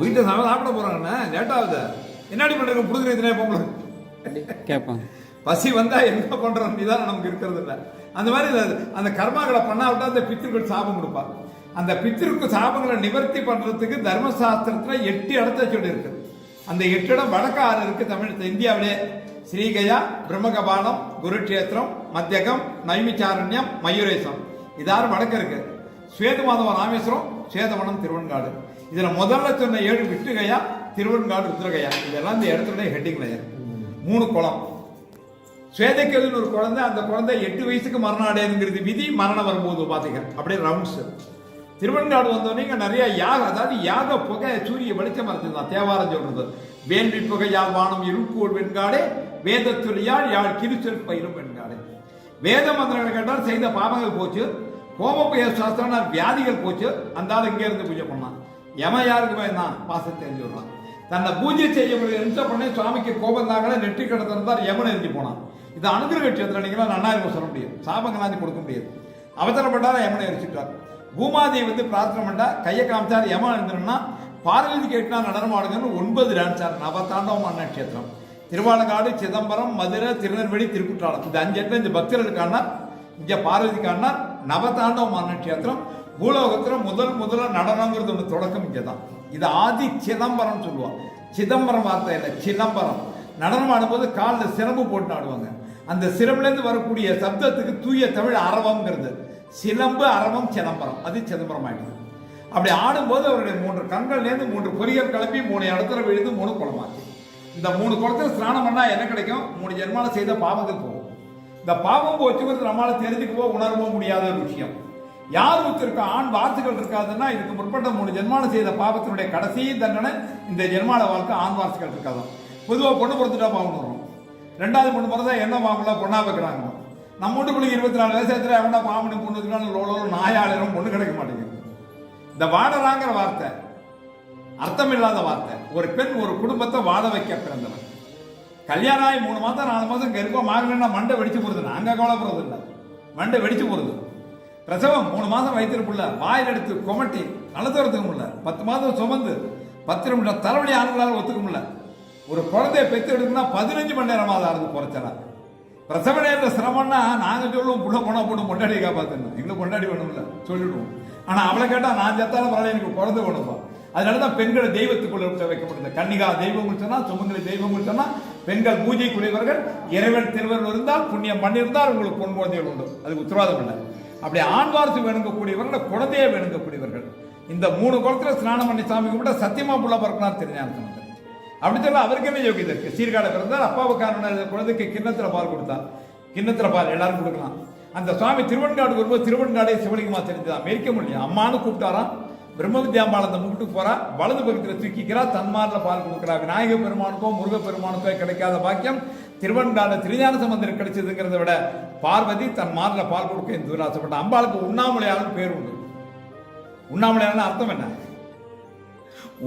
வீட்டை சாப்பிட சாப்பிட போறாங்கண்ணே. லேட் ஆகுது. என்னடி பண்றீங்க? புடுங்குறீங்க பொங்கலுக்கு கேட்பாங்க. பசி வந்தா என்ன பண்றோம் நிதானம் நமக்கு இருக்கிறது இல்ல. அந்த மாதிரி அந்த கர்மாக்களை பண்ணாவிட்டா அந்த பித்திருக்கள் சாபம் கொடுப்பா அந்த பித்திருக்கு சாபங்களை நிவர்த்தி பண்றதுக்கு தர்மசாஸ்திரத்துல எட்டு இடத்த சொல்லி இருக்கு அந்த எட்டு இடம் வடக்கு ஆறு இருக்கு தமிழ் இந்தியாவிலே. ஸ்ரீகயா பிரம்மகபாலம் குருக்ஷேத்திரம் மத்தியகம் நைமிச்சாரண்யம் மயூரேசம் இதாறு வடக்கு இருக்கு. ஸ்வேதமாதவ ராமேஸ்வரம் ஸ்வேதவனம் திருவன்காடு இதில் முதல்ல சொன்ன ஏழு விட்டுகையா திருவருங்காடு ருத்ரகையா. இதெல்லாம் இந்த இடத்துல ஹெட்டிங்ல இருக்கு மூணு குளம். சுவேதக்கேதுன்னு ஒரு குழந்தை அந்த குழந்தை எட்டு வயசுக்கு மரணம் அடையுதுங்கிறது விதி மரணம் வரும்போது பார்த்தீங்க அப்படியே ரவுண்ட்ஸ் திருவெண்காடு வந்தோடனே இங்கே நிறைய யாக அதாவது யாக புகை சூரிய வெளிச்சம் மறைச்சிருந்தான் தேவாரம் சொல்றது. வேள்வி புகை யாழ் வானம் இருக்கூர் வெண்காடே வேதத்துறையால் யாழ் கிருச்சல் பயிரும் வெண்காடே. வேத மந்திரங்களை கேட்டால் செய்த பாவங்கள் போச்சு. கோபப்பய சாஸ்திரம் வியாதிகள் போச்சு. அந்த ஆள் இங்கே இருந்து பூஜை பண்ணான். எவன் யாருக்கு பயந்தான் பாசத்தை தெரிஞ்சு விடுறான் தன்னை பூஜை செய்ய முடியும் என்ன பண்ணி சுவாமிக்கு கோபம் தாங்களே நெற்றி கடத்திருந்தார் யமன் எரிஞ்சு போனான். இது அனுகிரக கட்சியத்தில் நீங்களா நன்னாயிரம் சொல்ல முடியாது. சாபங்களாந்தி கொடுக்க முடியாது. அவசரப்பட்டார யமனை எரிச்சிட்டார். பூமாதேவி வந்து பிரார்த்தனை பண்ணா கையை காமிச்சார் யமன் இருந்தோம்னா பார்வதி கேட்டால் நடனம் ஆடுங்கன்னு ஒன்பது டான்ஸார் நவதாண்டவம் நட்சத்திரம் திருவாலங்காடு சிதம்பரம் மதுரை திருநெல்வேலி திருக்குற்றாலம். இந்த அஞ்சு இடத்துல இந்த பக்தர்களுக்கான இங்கே பார்வதிக்கான நவதாண்டவம் நட்சத்திரம் பூலோகத்தில் முதல் முதல்ல நடனங்கிறது ஒன்று தொடக்கம் இங்கே தான் இது ஆதி சிதம்பரம் சொல்லுவான் சிதம்பரம் வார்த்தை இல்லை சிதம்பரம். நடனம் ஆடும்போது காலில் சிரம்பு போட்டு ஆடுவாங்க. அந்த சிரம்புலேருந்து வரக்கூடிய சப்தத்துக்கு தூய தமிழ் அரவம்ங்கிறது. சிலம்பு அரவம் சிதம்பரம். அது சிதம்பரம் ஆயிடுது. அப்படி ஆடும்போது அவருடைய மூன்று கண்கள்லேருந்து மூன்று பொறியல் கிளப்பி மூணு இடத்துல விழுந்து மூணு குளமாச்சு. இந்த மூணு குளத்தில் ஸ்நானம் பண்ணால் என்ன கிடைக்கும்? மூணு ஜென்மாவில் செய்த பாவங்கள் போகும். இந்த பாவம் போச்சுங்கிறது நம்மளால் தெரிஞ்சுக்கவோ உணரவோ முடியாத ஒரு விஷயம். யார் ஒருத்தருக்கு ஆண் வாரிசுகள் இருக்காதுன்னா இதுக்கு முற்பட்ட மூணு ஜென்மானம் செய்த பாபத்தினுடைய கடைசி தண்டனை இந்த ஜென்மால வாழ்க்கை ஆண் வாரிசுகள் இருக்காதான். பொதுவாக பொண்ணு பிறந்துட்டா பாவம் வரும். ரெண்டாவது பொண்ணு பிறந்தா என்ன பாவம்ல? பொண்ணா வைக்கிறாங்க. நம்ம வீட்டுக்குள்ள இருபத்தி நாலு வயசுல எவனா பாவனி பொண்ணு வச்சுக்கலாம் லோலோ நாயாளரும் பொண்ணு கிடைக்க மாட்டேங்குது. இந்த வாடலாங்கிற வார்த்தை அர்த்தமில்லாத வார்த்தை ஒரு பெண் ஒரு குடும்பத்தை வாழ வைக்க பிறந்தவன். கல்யாணம் ஆகி மூணு மாதம் நாலு மாதம் கருப்பம் மாறினா மண்டை வெடிச்சு போறது நாங்கள் கவலைப்படுறது இல்லை மண்டை வெடிச்சு போறது பிரசவம் மூணு மாதம் வயிற்றுக்குள்ள வாயில் எடுத்து கொமட்டி நலத்துறதுக்கு முடியல பத்து மாதம் சுமந்து பத்து நிமிடம் தலைவலி ஆண்களால் ஒத்துக்க முடியல ஒரு குழந்தைய பெற்று எடுக்கணும்னா பதினஞ்சு மணி நேரமாவது ஆகுது குறைச்சலா பிரசவ நேரத்தில் சிரமம்னா நாங்கள் சொல்லுவோம் புள்ள போனால் போட்டு கொண்டாடி காப்பாற்றணும் எங்களுக்கு கொண்டாடி வேணும்ல சொல்லிடுவோம். ஆனால் அவளை கேட்டால் நான் செத்தாலும் பரவாயில்ல எனக்கு குழந்தை வேணும்பா அதனாலதான் பெண்களை தெய்வத்துக்குள்ள வைக்கப்படுது கன்னிகா தெய்வம் சொன்னால் சுமங்கலி தெய்வம் சொன்னால் பெண்கள் பூஜைக்குரியவர்கள் இறைவன் திருவர்கள் இருந்தால் புண்ணியம் பண்ணியிருந்தால் உங்களுக்கு பொன் குழந்தைகள் உண்டு. அதுக்கு உத்தரவாதம் இல்லை. அப்படி ஆண் வேணுங்கக்கூடியவர்கள் குழந்தையை வேணுங்கக்கூடியவர்கள். இந்த மூணு குளத்துல ஸ்நானம் பண்ணி சாமி கும்பிட்டா சத்தியமா புள்ள பிறக்கலாம் சம்பந்தர். அப்படி சொல்ல அவருக்கு என்ன யோகியதை இருக்கு? சீர்காழ பிறந்தார் அப்பாவுக்கான குழந்தைக்கு கிண்ணத்துல பால் கொடுத்தார். கிண்ணத்துல பால் எல்லாரும் கொடுக்கலாம். அந்த சுவாமி திருவன்காடு வரும்போது திருவன்காடே சிவலிங்கமா தெரிஞ்சதா? மெரிக்க முடியும் அம்மானு கூப்பிட்டாராம். பிரம்ம வித்யாம்பாளத்தை முக்கிட்டு போறா. வலது பக்கத்தில் தூக்கிக்கிறா. தன்மாரில் பால் கொடுக்குறா. விநாயக பெருமானுக்கோ முருக பெருமானுக்கோ கிடைக்காத பாக்கியம். திருவண்டான திருஞான சம்பந்தர் கிடைச்சதுங்கிறத விட பார்வதி தன் மாரில் பால் கொடுக்க இந்த ஆசைப்பட்ட அம்பாளுக்கு உண்ணாமலையாளன் பேர் உண்டு. உண்ணாமலையாளன் அர்த்தம் என்ன?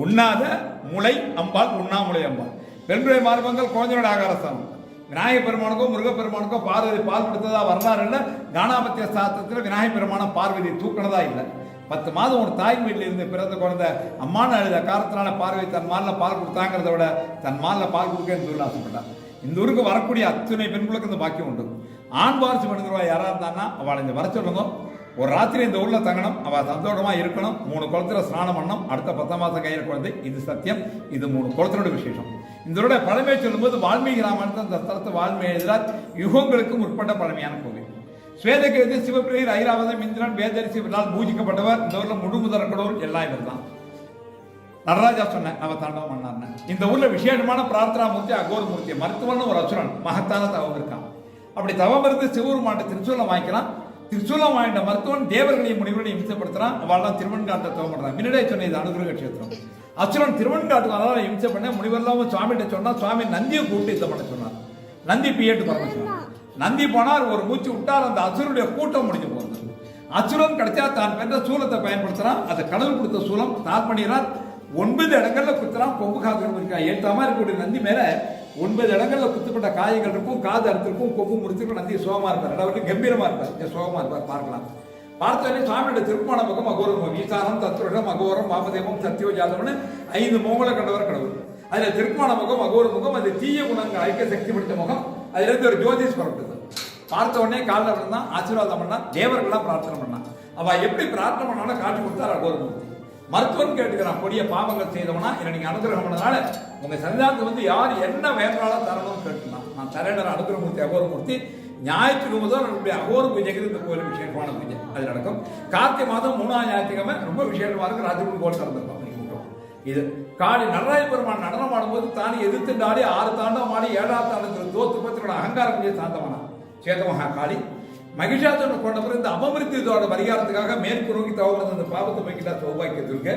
உண்ணாத முளை அம்பாள் உண்ணாமுலை அம்பாள். பெண்குறை மார்பங்கள் குழந்தையோட ஆகாரஸ்தானம். விநாயக பெருமானுக்கோ முருகப்பெருமானுக்கோ பார்வதி பால் கொடுத்ததா வரலாறு இல்லை. ஞானாபத்திய சாஸ்திரத்தில் விநாயக பெருமான பார்வதி தூக்கினதா இல்லை. பத்து மாதம் ஒரு தாய் வீட்டில் இருந்து பிறந்த குழந்தை அம்மான்னு அழுத காரத்தினால பார்வதி தன் மாலில் பால் கொடுத்தாங்கிறத விட தன் மாலில் பால் கொடுக்க இந்த ஊரில் ஆசைப்பட்டார் இந்த ஊருக்கு வரக்கூடிய அத்தனை பெண்களுக்கு இந்த பாக்கியம் உண்டு. ஆண் வாரிசு பண்ணுகிறவா யாராக இருந்தான்னா அவளை இந்த வர சொல்லுங்க ஒரு ராத்திரி இந்த ஊரில் தங்கணும் அவள் சந்தோஷமாக இருக்கணும். மூணு குளத்துல ஸ்நானம் பண்ணணும். அடுத்த பத்தாம் மாதம் கையில் குழந்தை. இது சத்தியம். இது மூணு குளத்தினோட விசேஷம். இதோட பழமையை சொல்லும்போது வால்மீகி ராமன் அந்த ஸ்தலத்தை வால்மீகி எழுதினார் யுகங்களுக்கு முற்பட்ட பழமையான கோவில். ஸ்வேதகேது சிவபிரியர் ஐராவதம் இந்திரன் வேதரிசி இவர்களால் பூஜிக்கப்பட்டவர் இந்த ஊரில் முழு முதற்கடவுள் எல்லாம் இவர் தான் நடராஜா சொன்னேன் அவ தாண்டவம் பண்ணார்னு. இந்த ஊர்ல விசேஷமான பிரார்த்தனா மூர்த்தி அகோர் மூர்த்தி மருத்துவன்னு ஒரு அசுரன் மகத்தான தவம் இருக்கான். அப்படி தவம் இருந்து சிவபெருமாண்ட திருச்சூலம் வாங்கிக்கிறான். திருச்சூலம் வாங்கிட்ட மருத்துவன் தேவர்களையும் முனிவர்களையும் இம்சப்படுத்துறான். அவள்லாம் திருவன்காட்டை தவம் பண்றான். முன்னாடியே சொன்ன இது அனுகிரக கஷேத்திரம். அசுரன் திருவன்காட்டுக்கு அதனால இம்சை பண்ண முனிவர்லாம் சுவாமிகிட்ட சொன்னா சுவாமி நந்தியை கூப்பிட்டு இதை பண்ண சொன்னார். நந்தி பியட்டு பண்ண சொன்னார். நந்தி போனார் ஒரு மூச்சு விட்டார் அந்த அசுரனுடைய கூட்டம் முடிஞ்சு போகுது. அசுரன் கிடைச்சா தான் பெற்ற சூலத்தை பயன்படுத்துறான். அதை கடவுள் கொடுத்த சூலம் தான் பண்ணிடுறான் ஒன்பது இடங்கள்ல குத்துறான் கொம்பு காது இருக்கா ஏற்றாம இருக்கக்கூடிய நந்தி மேல ஒன்பது இடங்கள்ல குத்துப்பட்ட காயங்கள் இருக்கும் காது அறுத்திருக்கும் கொம்பு முடிச்சிருக்கும் நந்தி சோகமா இருப்பார். அதாவது கம்பீரமா இருப்பார். இங்க சோகமா இருப்பார் பார்க்கலாம். பார்த்தோன்னே சுவாமியோட திருப்பான பக்கம் அகோரம் ஈசானம் தத்துவம் அகோரம் வாமதேவம் சத்தியோ ஜாதவம்னு ஐந்து முகங்களை கண்டவர் கடவுள். அதுல திருப்பான முகம் அகோர முகம் அது தீய குணங்கள் ஐக்கிய சக்தி பிடித்த முகம். அதுல இருந்து ஒரு ஜோதிஷ் புறப்பட்டது. பார்த்த உடனே காலில் விழுந்தான் ஆசீர்வாதம் பண்ணா தேவர்கள்லாம் பிரார்த்தனை பண்ணான். அவ எப்படி பிரார்த்தனை பண்ணாலும் காட்சி கொடுத்தார் அகோரமூர்த்தி மருத்துவம் கேட்டுக்கிறான் கொடிய பாவங்கள் செய்தவனா? என்னை நீங்க அனுகிரகம் பண்ணதுனால உங்க சன்னிதானத்துக்கு வந்து யார் என்ன வேண்டாலும் தரணும்னு கேட்டுனான் நான் தரேன் அனுகிரகமூர்த்தி அகோரமூர்த்தி ஞாயிற்றுக்கிழமை தான் நம்மளுடைய அகோர பூஜைக்கு இந்த கோயில் விசேஷமான பூஜை. அது நடக்கும். கார்த்திகை மாதம் மூணாம் ஞாயிற்றுக்கிழமை ரொம்ப விசேஷமா இருக்கு. ராஜகுரு கோயில் திறந்திருக்கோம். இது காளி நடராஜ பெருமான் நடனம் ஆடும்போது தானே எதிர்த்து ஆறு தாண்டம் ஆடி ஏழாம் தாண்டத்தில் தோத்து பத்திரோட அகங்காரம் கூடிய சாந்தமானா சேதமகா காளி. மகிஷாசுரனை கொண்ட பிறகு இந்த அபமிருத்தியத்தோட பரிகாரத்துக்காக மேற்கு நோக்கி தவறு அந்த பாவத்தை போய்கிட்டா சௌபாக்கியத்திற்கு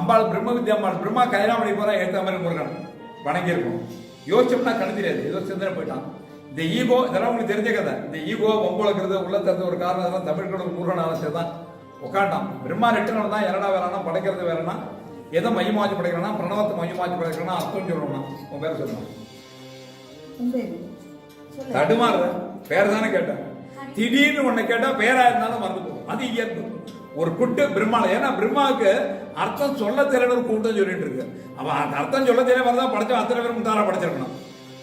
அம்பாள் பிரம்ம வித்யா அம்பாள் பிரம்மா கைலாமணி போற ஏத்த மாதிரி முருகன் வணங்கியிருக்கும். யோசிச்சோம்னா கண் தெரியாது. ஏதோ சிந்தனை போயிட்டான். இந்த ஈகோ இதெல்லாம் உங்களுக்கு தெரிஞ்ச கதை. இந்த ஈகோ பொம்பளக்கிறது உள்ள திறந்த ஒரு காரணம் இதெல்லாம் தமிழ்களோட முருகனால சேர்தான் உட்காண்டான் பிரம்மா ரெட்டு தான் இரடா வேறானா படைக்கிறது வேறனா எதை மையமாச்சு படைக்கிறானா பிரணவத்தை மையமாச்சு படைக்கிறானா அர்த்தம் சொல்லணும் உன் பேர் சொல்லணும் தடுமாறுற. பேர் தானே கேட்டேன். திடீர்னு ஒன்று கேட்டா பேரா இருந்தாலும் மறந்து போகும். அது இயல்பு. ஒரு குட்டு பிரம்மால ஏன்னா பிரம்மாவுக்கு அர்த்தம் சொல்ல தெரியல ஒரு கூட்டம் சொல்லிட்டு இருக்கு. அவன் அந்த அர்த்தம் சொல்ல தெரிய வரதா படைச்சோம் அத்தனை பேரும் முட்டாளா படைச்சிருக்கணும்.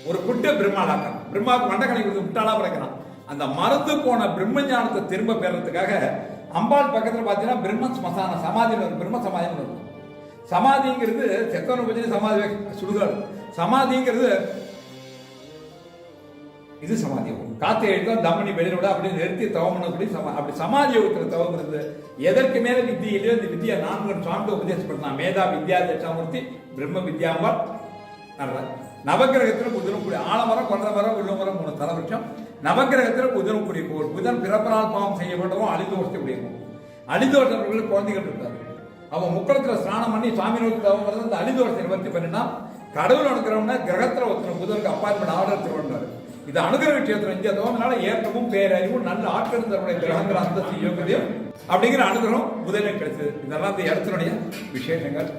ஒரு குட்டு பிரம்மாலாக்கம் பிரம்மாவுக்கு மண்டக்கணி கொடுத்து முட்டாளா படைக்கிறான். அந்த மறந்து போன பிரம்ம ஞானத்தை திரும்ப பெறதுக்காக அம்பாள் பக்கத்தில் பார்த்தீங்கன்னா பிரம்ம ஸ்மசான சமாதின்னு ஒரு பிரம்ம சமாதின்னு இருக்கும் சமாதிங்கிறது செத்தவனை பற்றி சமாதி சுடுகாடு. சமாதிங்கிறது இது சமாதி. யோகம் காத்து எழுத்தம் தமனி வெளியில விட அப்படி நிறுத்தி தவம் பண்ணக்கூடிய சமா அப்படி சமாதி யோகத்தில் தவம் இருந்து எதற்கு மேல வித்தியிலையோ இந்த வித்தியா? நான்கு சான்று உபதேசப்படுத்தினா மேதா வித்யா தட்சாமூர்த்தி பிரம்ம வித்யாம்பாள் நடராஜ். நவக்கிரகத்துல புதனும் கூடிய ஆலமரம் கொண்ட மரம் உள்ள மரம் மூணு தலைவட்சம் நவகிரகத்தில் புதனும் கூடிய கோள் புதன் பிறப்பனால் பாவம் செய்யப்பட்டவும் அழிந்தோஷத்தை உடையவும் அழிந்தோஷர்களுக்கு குழந்தைகள் இருக்காரு அவன் முக்கடத்தில் ஸ்நானம் பண்ணி சாமி நோக்கி தவம் அந்த அழிந்தோஷத்தை நிவர்த்தி பண்ணினா கடவுள் அனுக்கிறவன கிரகத்தில் ஒருத்தர் புதனுக்கு அப்பாயின்மெண்ட் ஆர்டர் திருவண்ணாரு இது அனுகிரக கஷேத்திரம் இங்கே தோன்றனால ஏற்றமும் பேரறிவும் நல்ல ஆற்றல் தருடைய கிரகங்கள் அந்தஸ்து யோகதையும் அப்படிங்கிற அனுகிரகம் முதலில் கிடைச்சது. இதெல்லாம் இந்த இடத்தினுடைய விசேஷங்கள்.